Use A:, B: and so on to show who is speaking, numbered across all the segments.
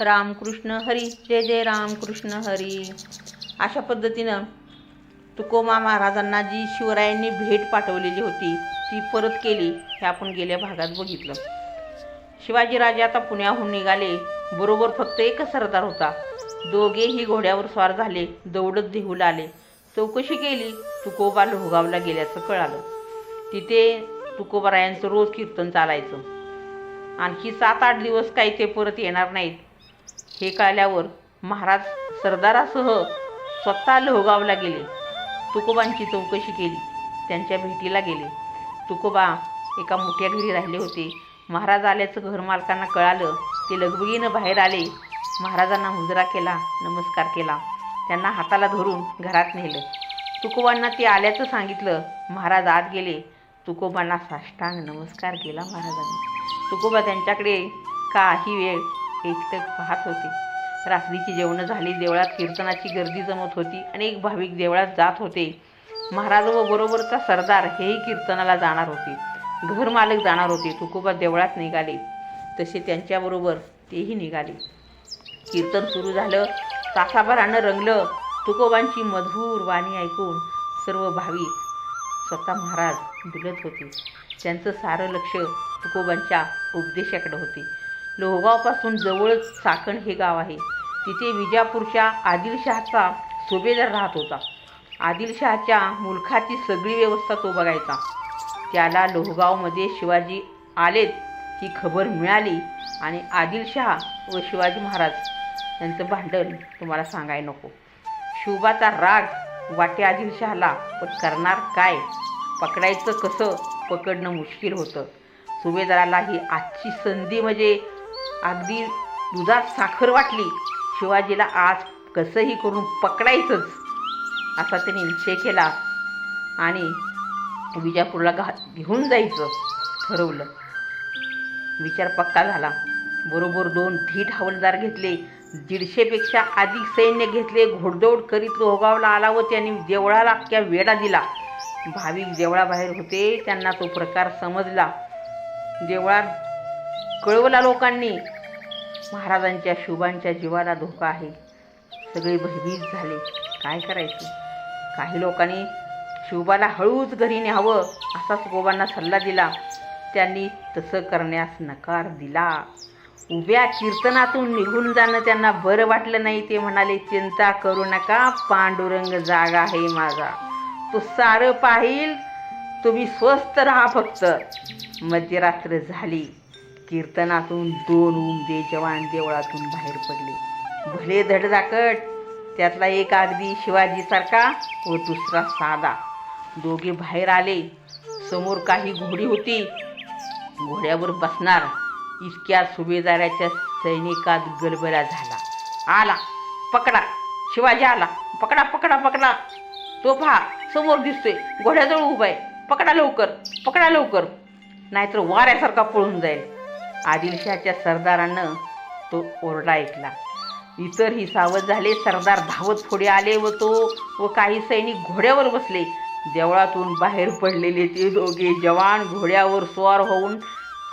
A: रामकृष्ण हरी. जय जय रामकृष्ण हरी. अशा पद्धतीनं तुकोमा महाराजांना जी शिवरायांनी भेट पाठवलेली होती ती परत केली हे आपण गेल्या भागात बघितलं. शिवाजीराजे आता पुण्याहून निघाले. बरोबर फक्त एकच सरदार होता. दोघेही घोड्यावर स्वार झाले दौडत देहूला आले. चौकशी केली तुकोबा लोहगावला गेल्याचं कळालं. तिथे तुकोबारायांचं रोज कीर्तन चालायचं. आणखी सात आठ दिवस काही ते परत येणार नाहीत. हे कळल्यावर महाराज सरदारासह स्वतः लोहगावला गेले. तुकोबांची चौकशी केली. त्यांच्या भेटीला गेले. तुकोबा एका मोठ्या घरी राहिले होते. महाराज आल्याचं घरमालकांना कळालं. ते लगबगीनं बाहेर आले. महाराजांना मुजरा केला नमस्कार केला. त्यांना हाताला धरून घरात नेलं. तुकोबांना ते आल्याचं सांगितलं. महाराज आत गेले. तुकोबांना साष्टांग नमस्कार केला महाराजांनी. तुकोबा त्यांच्याकडे काही वेळ एकटक पाहत होते. रात्रीची जेवणं झाली देवळात कीर्तनाची गर्दी जमत होती अनेक भाविक देवळात जात होते. महाराज व बरोबरचा सरदार हेही कीर्तनाला जाणार होते. घरमालक जाणार होते. तुकोबा देवळात निघाले. तसे त्यांच्याबरोबर तेही निघाले. कीर्तन सुरू झालं. तासाभरानं रंगलं. तुकोबांची मधुर वाणी ऐकून सर्व भाविक स्वतः महाराज बोलत होते. त्यांचं सारं लक्ष तुकोबांच्या उपदेशाकडे होते. लोहगावपासून जवळच चाकण हे गाव आहे. तिथे विजापूरच्या आदिलशहाचा सुभेदार राहत होता. आदिलशहाच्या मुलखाची सगळी व्यवस्था तो बघायचा. त्याला लोहगावमध्ये शिवाजी आलेत ही खबर मिळाली आणि आदिलशहा व शिवाजी महाराज यांचं भांडण तुम्हाला सांगाय नको. शिवबाचा राग वाटे आदिलशहाला पण करणार काय? पकडायचं कसं? पकडणं मुश्किल होतं. सुभेदाराला ही आजची संधी म्हणजे अगदी दुधात साखर वाटली शिवाजीला आज कसंही करून पकडायचंच असा त्याने निश्चय केला. आणि विजापूरला घा घेऊन जायचं ठरवलं. विचार पक्का झाला. बरोबर दोन धीट हवलदार घेतले दीडशेपेक्षा अधिक सैन्य घेतले घोडदौड करीत लोहगावला आला व त्यांनी देवळाला अख्ख्या वेढा दिला. भाविक देवळाबाहेर होते त्यांना तो प्रकार समजला. देवळात कळवला लोकांनी. महाराजांच्या शुभांच्या जीवाला धोका आहे. सगळे भयभीत झाले. काय करायचे? काही लोकांनी शिवबाला हळूच घरी न्यावं असाच गोबांना सल्ला दिला. त्यांनी तसं करण्यास नकार दिला. उभ्या कीर्तनातून निघून जाणं त्यांना बरं वाटलं नाही. ते म्हणाले चिंता करू नका पांडुरंग जागा आहे माझा. तो सारं पाहिल तुम्ही स्वस्त राहा फक्त. मध्यरात्र झाली. कीर्तनातून दोन उमदे जवान देवळातून बाहेर पडले. भले धडधाकट त्यातला एक अगदी शिवाजीसारखा व दुसरा साधा. दोघे बाहेर आले. समोर काही घोडी होती. घोड्यावर बसणार इतक्या सुभेदाराच्या सैनिकात गलबला झाला. आला पकडा. शिवाजी आला. पकडा पकडा पकडा. तो पहा समोर दिसतोय. घोड्याजवळ उभा आहे. पकडा लवकर पकडा लवकर. नाहीतर वाऱ्यासारखा पळून जाईल. आदिलशहाच्या सरदारानं तो ओरडा ऐकला. इतरही सावध झाले सरदार धावत पुढे आले व तो व काही सैनिक घोड्यावर बसले. देवळातून बाहेर पडलेले ते दोघे जवान घोड्यावर स्वार होऊन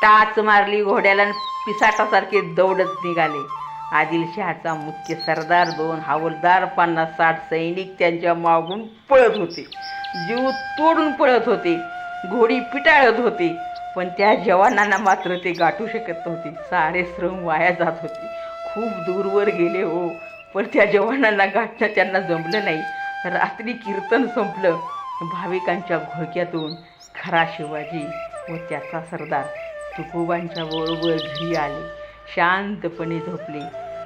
A: टाच मारली घोड्याला पिसाटासारखे दौडत निघाले. आदिलशहाचा मुख्य सरदार दोन हवलदार पन्नास साठ सैनिक त्यांच्या मागून पळत होते. जीव तोडून पळत होते. घोडी पिटाळत होते. पण त्या जवानांना मात्र ते गाठू शकत नव्हते. सारे श्रम वाया जात होते. खूप दूरवर गेले हो. पण त्या जवानांना गाठणं त्यांना जमलं नाही. रात्री कीर्तन संपलं. भाविकांच्या घोक्यातून खरा शिवाजी व त्याचा सरदार तुकोबांच्या बरोबर घरी आले. शांतपणे झोपले.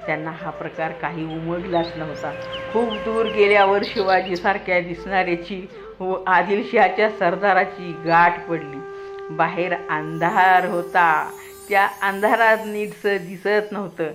A: त्यांना हा प्रकार काही उमगलाच नव्हता. खूप दूर गेल्यावर शिवाजीसारख्या दिसणाऱ्याची व आदिलशहाच्या सरदाराची गाठ पडली. बाहेर अंधार होता. त्या अंधारात नीटसं दिसत नव्हतं.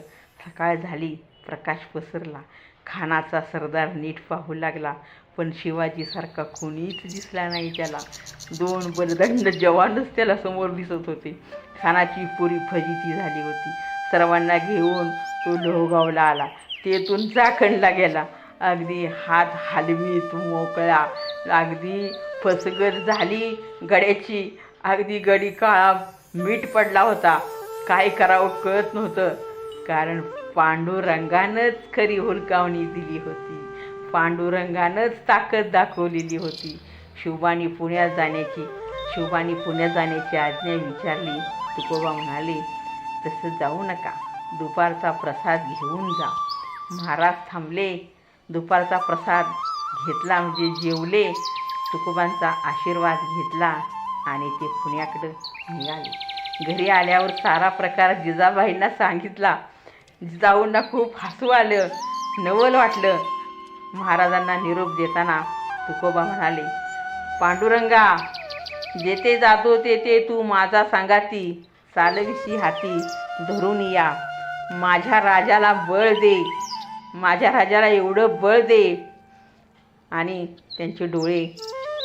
A: सकाळ झाली प्रकाश पसरला. खानाचा सरदार नीट पाहू लागला पण शिवाजीसारखा कोणीच दिसला नाही त्याला. दोन बलदंड जवानच त्याला समोर दिसत होते. खानाची पुरी फजिती झाली होती. सर्वांना घेऊन तो लोहगावला आला. तेथून चाखणला गेला. अगदी हात हलवीत मोकळा. अगदी फसगत झाली गड्याची. अगदी गडी काळा मीठ पडला होता. काय करावं कळत नव्हतं. कारण पांडुरंगानंच खरी हुलकावणी दिली होती. पांडुरंगानंच ताकद दाखवलेली होती. शुभानी पुण्यात जाण्याची शुभानी पुण्यात जाण्याची आज्ञा विचारली. तुकोबा म्हणाले तसं जाऊ नका. दुपारचा प्रसाद घेऊन जा. महाराज थांबले. दुपारचा प्रसाद घेतला म्हणजे जेवले. तुकोबांचा आशीर्वाद घेतला. आणि ते पुण्याकडं निघाले. घरी आल्यावर सारा प्रकार जिजाबाईंना सांगितला. जिजाऊंना खूप हसू आलं नवल वाटलं. महाराजांना निरोप देताना तुकोबा म्हणाले पांडुरंगा जेथे जातो तेथे तू माझा सांगाती चालविशी हाती धरून या. माझ्या राजाला बळ दे माझ्या राजाला एवढं बळ दे. आणि त्यांचे डोळे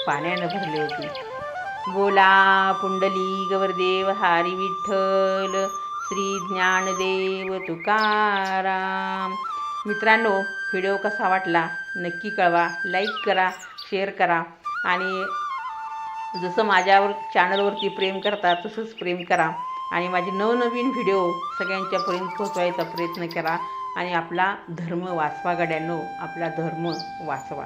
A: पाण्यानं भरले होते. बोला पुंडली गवरदेव हरी विठ्ठल श्री ज्ञानदेव तुकाराम. मित्रांनो व्हिडिओ कसा वाटला नक्की कळवा लाईक करा शेअर करा आणि जसं माझ्यावर चॅनलवरती प्रेम करता तसंच प्रेम करा आणि माझे नवनवीन व्हिडिओ सगळ्यांच्यापर्यंत पोहोचवायचा प्रयत्न करा आणि आपला धर्म वाचवा गड्यांनो आपला धर्म वाचवा.